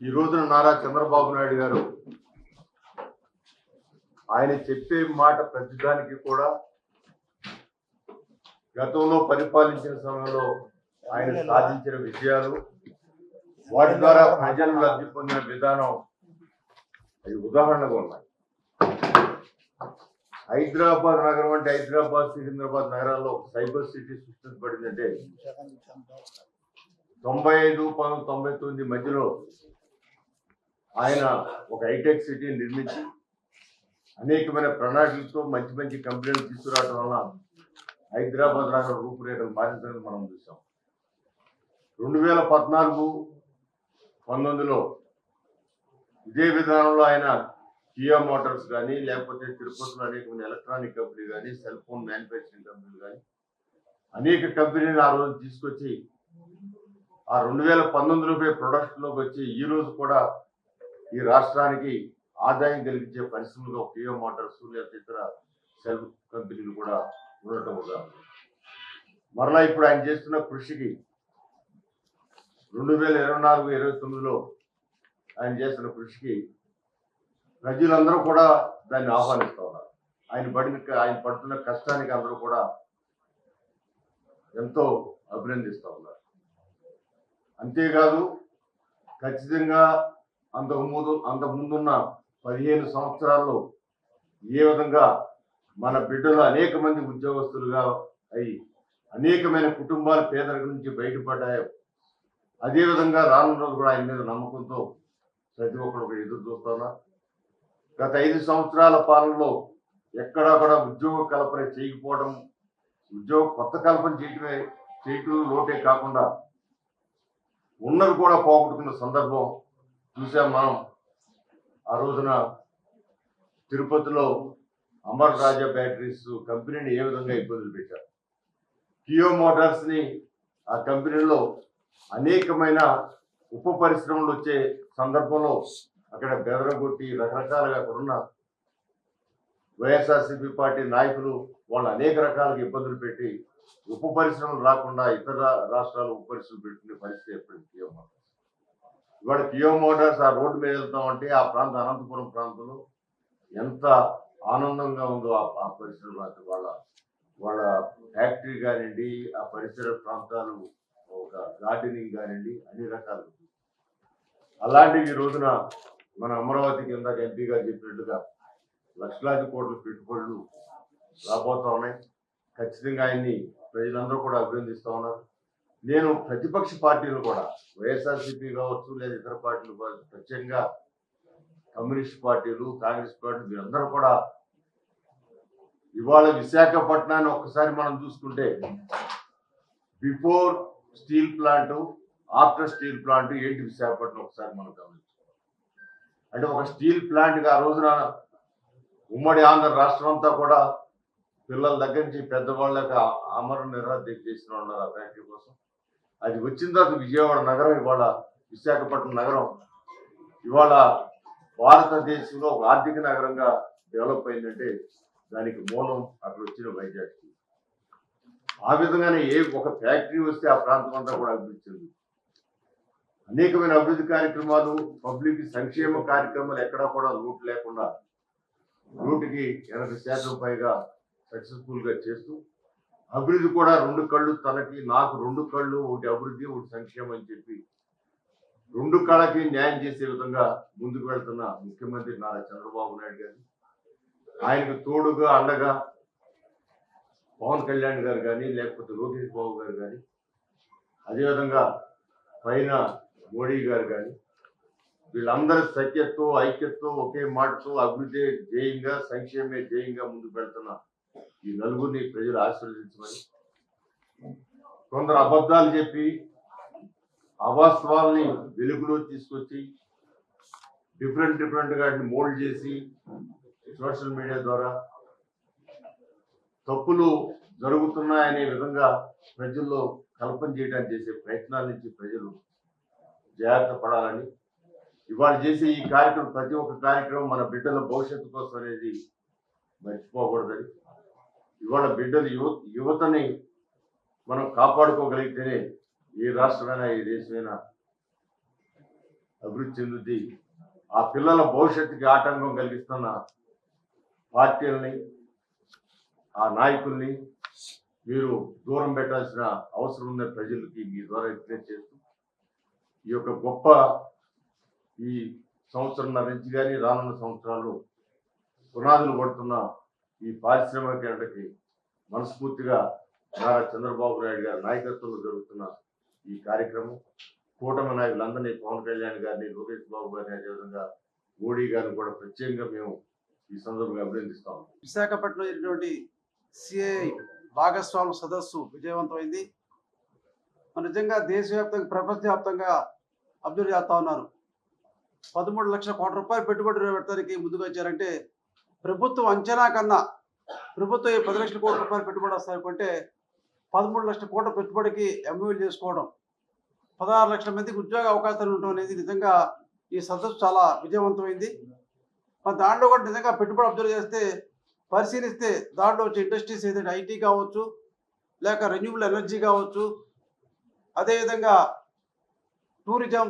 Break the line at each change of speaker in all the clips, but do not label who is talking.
ఈ రోజున నారా చంద్రబాబు నాయుడు గారు ఆయన చెప్పే మాట ప్రతిదానికి కూడా గతంలో పరిపాలించిన సమయంలో ఆయన సాధించిన విజయాలు వాటి ద్వారా ప్రజలు లబ్ధి పొందిన విధానం అవి ఉదాహరణగా ఉన్నాయి. హైదరాబాద్ నగరం అంటే హైదరాబాద్ సికింద్రాబాద్ నగరాల్లో సైబర్ సిటీ సృష్టించబడిందంటే తొంభై ఐదు పంతొమ్మిది తొంభై తొమ్మిది మధ్యలో ఆయన ఒక హైటెక్ సిటీని నిర్మించి అనేకమైన ప్రణాళికలతో మంచి మంచి కంపెనీలు తీసుకురావడం వలన హైదరాబాద్ నగరం రూపురేఖలు మారిందని మనం చూసాం రెండు వేల పద్నాలుగు పంతొమ్మిదిలో ఇదే విధానంలో ఆయన కియా మోటార్స్ కానీ లేకపోతే తిరుపతిలో అనేకమైన ఎలక్ట్రానిక్ కంపెనీ కానీ సెల్ ఫోన్ మ్యానుఫ్యాక్చరింగ్ కంపెనీలు కానీ అనేక కంపెనీలు ఆ రోజు తీసుకొచ్చి ఆ రెండు వేల పంతొమ్మిదిలో ప్రొడక్షన్లోకి వచ్చి ఈ రోజు కూడా ఈ రాష్ట్రానికి ఆదాయం కలిగించే పరిశ్రమలుగా కియో మోటార్స్ లేకపోతే ఇతర సెల్ కంపెనీలు కూడా ఉండటం మరలా ఇప్పుడు ఆయన చేస్తున్న కృషికి రెండు వేల ఇరవై నాలుగు ఇరవై తొమ్మిదిలో ఆయన చేస్తున్న కృషికి ప్రజలందరూ కూడా దాన్ని ఆహ్వానిస్తూ ఉన్నారు. ఆయన పడిన ఆయన పడుతున్న కష్టానికి అందరూ కూడా ఎంతో అభినందిస్తూ ఉన్నారు. అంతేకాదు ఖచ్చితంగా అంతకు ముందు అంతకు ముందున్న పదిహేను సంవత్సరాల్లో ఏ విధంగా మన బిడ్డలు అనేక మంది ఉద్యోగస్తులుగా అయి అనేకమైన కుటుంబాలు పేదరికం నుంచి బయటపడ్డాయో అదేవిధంగా రానున్న రోజు కూడా ఆయన మీద నమ్మకంతో ప్రతి ఒక్కరు ఎదురు చూస్తున్నారు గత ఐదు సంవత్సరాల పాలనలో ఎక్కడా కూడా ఉద్యోగ కల్పన చేయకపోవడం ఉద్యోగ కొత్త కల్పన చేయటమే చేయటం లోటే కాకుండా ఉన్నవి కూడా పోగొట్టుకున్న సందర్భం చూసాం మనం. ఆ రోజున తిరుపతిలో అమర్ రాజా బ్యాటరీస్ కంపెనీని ఏ విధంగా ఇబ్బందులు పెట్టారు? కియో మోటార్స్ని ఆ కంపెనీలో అనేకమైన ఉప పరిశ్రమలు వచ్చే సందర్భంలో అక్కడ బెదరగొట్టి రకరకాలుగా అక్కడ ఉన్న వైఎస్ఆర్సీపీ పార్టీ నాయకులు వాళ్ళు అనేక రకాలుగా ఇబ్బందులు పెట్టి ఉప పరిశ్రమలు రాకుండా ఇతర రాష్ట్రాలు ఉప పరిశ్రమలు పెట్టుకునే పరిస్థితి ఏర్పడింది కియో మోటార్స్. ఇవాళ కియో మోటార్స్ ఆ రోడ్డు మీద వెళ్తామంటే ఆ ప్రాంత అనంతపురం ప్రాంతంలో ఎంత ఆనందంగా ఉందో ఆ పరిసర పరిసర వాళ్ళ వాళ్ళ ఫ్యాక్టరీ కానివ్వండి ఆ పరిసర ప్రాంతాలు ఒక గార్డెనింగ్ కానివ్వండి అన్ని రకాలు. అలాంటి ఈ రోజున మన అమరావతికి ఇందాక ఎంపీగా చెప్పినట్టుగా లక్షలాది కోట్ల పెట్టుబడులు రాబోతా ఉన్నాయి. ఖచ్చితంగా ఆయన్ని ప్రజలందరూ కూడా అభినందిస్తూ ఉన్నారు. నేను ప్రతిపక్ష పార్టీలు కూడా వైఎస్ఆర్సీపీ కావచ్చు లేదా ఇతర పార్టీలు కావచ్చు ప్రత్యేకంగా కమ్యూనిస్ట్ పార్టీలు కాంగ్రెస్ పార్టీలు వీరందరూ కూడా ఇవాళ విశాఖపట్నాన్ని ఒక్కసారి మనం చూసుకుంటే before steel plant after steel plant ఏంటి విశాఖపట్నం ఒకసారి మనం గమనించాలి అంటే ఒక స్టీల్ ప్లాంట్గా ఆ రోజున ఉమ్మడి ఆంధ్ర రాష్ట్రం అంతా కూడా పిల్లల దగ్గర నుంచి పెద్దవాళ్ళకి అమరు నిరాధ్యం చేసిన ఉన్నారు ఆ ఫ్యాక్టరీ కోసం. అది వచ్చిన తర్వాత విజయవాడ నగరం ఇవాళ విశాఖపట్నం నగరం ఇవాళ భారతదేశంలో ఒక ఆర్థిక నగరంగా డెవలప్ అయిందంటే దానికి మూలం అక్కడ వచ్చిన వైజాగ్. ఆ విధంగానే ఏ ఒక ఫ్యాక్టరీ వస్తే ఆ ప్రాంతం అంతా కూడా అభివృద్ధి చెందుతుంది. అనేకమైన అభివృద్ధి కార్యక్రమాలు పబ్లిక్ సంక్షేమ కార్యక్రమాలు ఎక్కడా కూడా లూట్ లేకుండా నూటికి ఎనభై శాతం పైగా సక్సెస్ఫుల్గా చేస్తూ అభివృద్ధి కూడా రెండు కళ్ళు తనకి నాకు రెండు కళ్ళు ఒకటి అభివృద్ధి ఒకటి సంక్షేమం అని చెప్పి రెండు కళకి న్యాయం చేసే విధంగా ముందుకు వెళ్తున్న ముఖ్యమంత్రి నారా చంద్రబాబు నాయుడు గారు ఆయనకు తోడుగా అండగా పవన్ కళ్యాణ్ గారు కానీ లేకపోతే లోకేష్ బాబు గారు కానీ అదేవిధంగా పైన మోడీ గారు కానీ వీళ్ళందరి సఖ్యతతో ఐక్యతతో ఒకే మాటతో అభివృద్ధి ధ్యేయంగా సంక్షేమే ధ్యేయంగా ముందుకు వెళ్తున్నారు ఈ నలుగురిని ప్రజలు ఆశీర్వదించమని కొందరు అబద్ధాలు చెప్పి అవాస్తవాల్ని వెలుగులో తీసుకొచ్చి డిఫరెంట్ డిఫరెంట్గా మోల్డ్ చేసి సోషల్ మీడియా ద్వారా తప్పులు జరుగుతున్నాయనే విధంగా ప్రజల్లో కల్పన చేయడానికి చేసే ప్రయత్నాల నుంచి ప్రజలు జాగ్రత్త పడాలని ఇవాళ చేసే ఈ కార్యక్రమం ప్రతి ఒక్క కార్యక్రమం మన బిడ్డల భవిష్యత్తు కోసం అనేది మర్చిపోకూడదని ఇవాళ బిడ్డలు యువ యువతని మనం కాపాడుకోగలిగితేనే ఏ రాష్ట్రమైనా ఏ దేశమైనా అభివృద్ధి చెందుద్ది. ఆ పిల్లల భవిష్యత్తుకి ఆటంకం కలిగిస్తున్న పార్టీలని ఆ నాయకుల్ని మీరు దూరం పెట్టాల్సిన అవసరం ఉందని ప్రజలకి మీ ద్వారా ఎక్స్ప్లెయిన్ చేస్తూ ఈ యొక్క గొప్ప ఈ సంవత్సరం నుంచి కానీ రానున్న సంవత్సరాలు పునాదులు పడుతున్న ఈ పారిశ్రామికకి మనస్ఫూర్తిగా నారా చంద్రబాబు నాయుడు గారి నాయకత్వంలో జరుగుతున్న ఈ కార్యక్రమం కూటమి నాయకులందరినీ పవన్ కళ్యాణ్ గారిని లోకేష్ బాబు గారిని అదేవిధంగా మోడీ గారిని కూడా ప్రత్యేకంగా మేము ఈ సందర్భంగా అభినందిస్తాం
విశాఖపట్నం జరిగినటువంటి సిఐ భాగస్వామి సదస్సు విజయవంతమైంది. నిజంగా దేశవ్యాప్తంగా ప్రపంచవ్యాప్తంగా అబ్జర్వ్ చేస్తా ఉన్నారు. పదమూడు లక్షల కోట్ల రూపాయలు పెట్టుబడి పెట్టడానికి ముందుకు వచ్చారంటే ప్రభుత్వం అంచనా కన్నా ప్రభుత్వం ఈ పది లక్షల కోట్ల రూపాయలు పెట్టుబడి వస్తాయనుకుంటే పదమూడు లక్షల కోట్ల పెట్టుబడికి ఎంఓఎల్ చేసుకోవడం పదహారు లక్షల మందికి ఉద్యోగ అవకాశాలు ఉండడం అనేది నిజంగా ఈ సదస్సు చాలా విజయవంతమైంది. మరి దాంట్లో కూడా నిజంగా పెట్టుబడి అబ్జర్వ్ చేస్తే పరిశీలిస్తే దాంట్లో వచ్చే ఇండస్ట్రీస్ ఏదైతే ఐటీ కావచ్చు లేక రెన్యూబుల్ ఎనర్జీ కావచ్చు అదేవిధంగా టూరిజం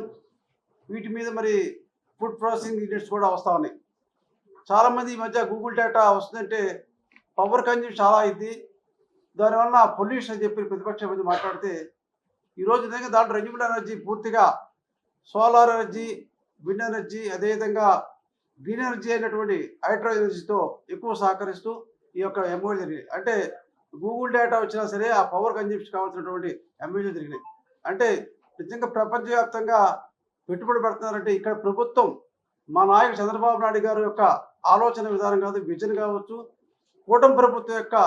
వీటి మీద మరి ఫుడ్ ప్రాసెసింగ్ యూనిట్స్ కూడా వస్తూ ఉన్నాయి. చాలామంది ఈ మధ్య గూగుల్ డేటా వస్తుందంటే పవర్ కన్జ్యూమ్ చాలా అయింది. దానివల్ల పొల్యూషన్ అని చెప్పి ప్రతిపక్షం మీద మాట్లాడితే ఈరోజు నిజంగా దాంట్లో రెన్యూబుల్ ఎనర్జీ పూర్తిగా సోలార్ ఎనర్జీ విండ్ ఎనర్జీ అదేవిధంగా గ్రీన్ ఎనర్జీ అయినటువంటి హైడ్రో ఎనర్జీతో ఎక్కువ సహకరిస్తూ ఈ యొక్క ఎంఓ జరిగినాయి అంటే గూగుల్ డేటా వచ్చినా సరే ఆ పవర్ కన్జంప్షన్ కావాల్సినటువంటి ఎంఓలు జరిగినాయి. అంటే నిజంగా ప్రపంచవ్యాప్తంగా పెట్టుబడి పెడుతున్నారంటే ఇక్కడ ప్రభుత్వం మా నాయకుడు చంద్రబాబు నాయుడు గారు యొక్క ఆలోచన విధానం కాదు విజన్ కావచ్చు కూటమి ప్రభుత్వం యొక్క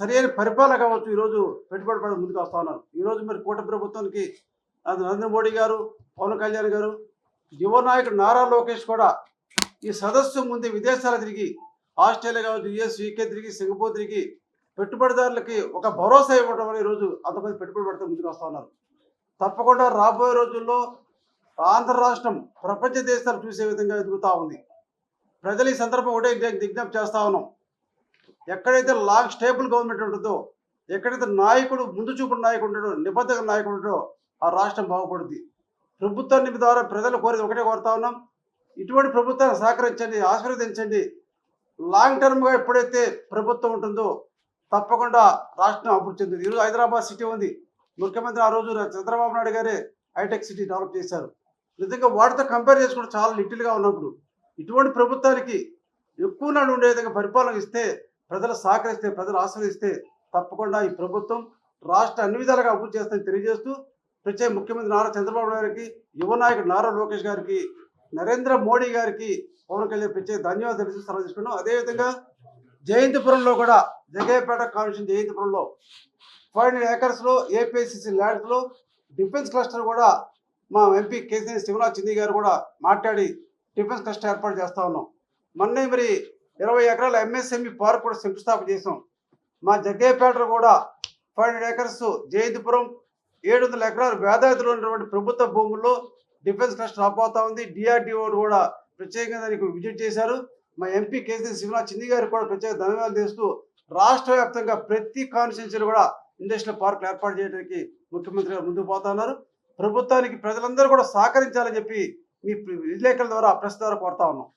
సరైన పరిపాలన కావచ్చు ఈరోజు పెట్టుబడి పడి ముందుకు వస్తా ఉన్నారు. ఈరోజు మరి కూటమి ప్రభుత్వానికి నరేంద్ర మోడీ గారు పవన్ కళ్యాణ్ గారు యువ నాయకుడు నారా లోకేష్ కూడా ఈ సదస్సు ముందు విదేశాలు తిరిగి ఆస్ట్రేలియా కావచ్చు యుఎస్ యూకే తిరిగి సింగపూర్ తిరిగి పెట్టుబడిదారులకి ఒక భరోసా ఇవ్వడం వల్ల ఈరోజు అంతమంది పెట్టుబడి పెడితే ముందుకు వస్తూ ఉన్నారు. తప్పకుండా రాబోయే రోజుల్లో ఆంధ్ర రాష్ట్రం ప్రపంచ దేశాలు చూసే విధంగా ఎదుగుతూ ఉంది. ప్రజలు ఈ సందర్భం ఒకటే విజ్ఞ- విజ్ఞప్తి చేస్తా ఉన్నాం. ఎక్కడైతే లాంగ్ స్టేబుల్ గవర్నమెంట్ ఉంటుందో ఎక్కడైతే నాయకుడు ముందు చూపుడు నాయకుడు ఉంటాడో నిబద్ధత నాయకుడు ఉంటాడో ఆ రాష్ట్రం బాగుపడుద్ది. ప్రభుత్వాన్ని ద్వారా ప్రజలు కోరేది ఒకటే కోరుతా ఉన్నాం. ఇటువంటి ప్రభుత్వాన్ని సహకరించండి ఆశీర్వదించండి. లాంగ్ టర్మ్గా ఎప్పుడైతే ప్రభుత్వం ఉంటుందో తప్పకుండా రాష్ట్రం అభివృద్ధి చెందుతుంది ఈరోజు హైదరాబాద్ సిటీ ఉంది. ముఖ్యమంత్రి ఆ రోజు చంద్రబాబు నాయుడు గారే హైటెక్ సిటీ డెవలప్ చేశారు. నిజంగా వాటితో కంపేర్ చేసుకుంటే చాలా లిటిల్గా ఉన్నప్పుడు ఇటువంటి ప్రభుత్వానికి ఎక్కువ నాడు ఉండే విధంగా పరిపాలన ఇస్తే ప్రజలు సహకరిస్తే ప్రజలు ఆశ్రయిస్తే తప్పకుండా ఈ ప్రభుత్వం రాష్ట్ర అన్ని విధాలుగా అభివృద్ధి చేస్తుందని తెలియజేస్తూ ప్రత్యేక ముఖ్యమంత్రి నారా చంద్రబాబు గారికి యువ నాయకుడు నారా లోకేష్ గారికి నరేంద్ర మోడీ గారికి పవన్ కళ్యాణ్ ప్రత్యేక ధన్యవాదాలు తెలిసి సలహా తీసుకున్నాం అదేవిధంగా జయంతిపురంలో కూడా జగయ్యపేట కాన్స్టిట్యూషన్ జయంతిపురంలో ఫైవ్ హండ్రెడ్ ఏకర్స్లో ఏపీసీసీ ల్యాండ్స్లో డిఫెన్స్ క్లస్టర్ కూడా మా ఎంపీ కేసీఎస్ శివనాథ్ చింది గారు కూడా మాట్లాడి డిఫెన్స్ క్లస్టర్ ఏర్పాటు చేస్తా ఉన్నాం. మొన్నే మరి ఇరవై ఎకరాల ఎంఎస్ఎంఈ పార్క్ కూడా శంకుస్థాపన చేసాం మా జగ్గయ్యపేటలో కూడా ఫైవ్ హండ్రెడ్ ఏకర్స్ జయంతిపురం ఏడు వందల ఎకరాలు వేదాయతలు ఉన్నటువంటి ప్రభుత్వ భూముల్లో డిఫెన్స్ క్లస్టర్ రాబోతా ఉంది. డిఆర్డిఓ కూడా ప్రత్యేకంగా దానికి విజిట్ చేశారు. మా ఎంపీ కేసీ శివనాథ్ చింది గారికి కూడా ప్రత్యేక ధన్యవాదాలు చేస్తూ రాష్ట్ర వ్యాప్తంగా ప్రతి కాన్స్టిట్యూన్సీలు కూడా ఇండస్ట్రియల్ పార్కులు ఏర్పాటు చేయడానికి ముఖ్యమంత్రి గారు ముందుకు పోతున్నారు ప్రభుత్వానికి ప్రజలందరూ కూడా సహకరించాలని చెప్పి మీ విలేకరుల ద్వారా ప్రెస్ ద్వారా కోరుతా ఉన్నాం.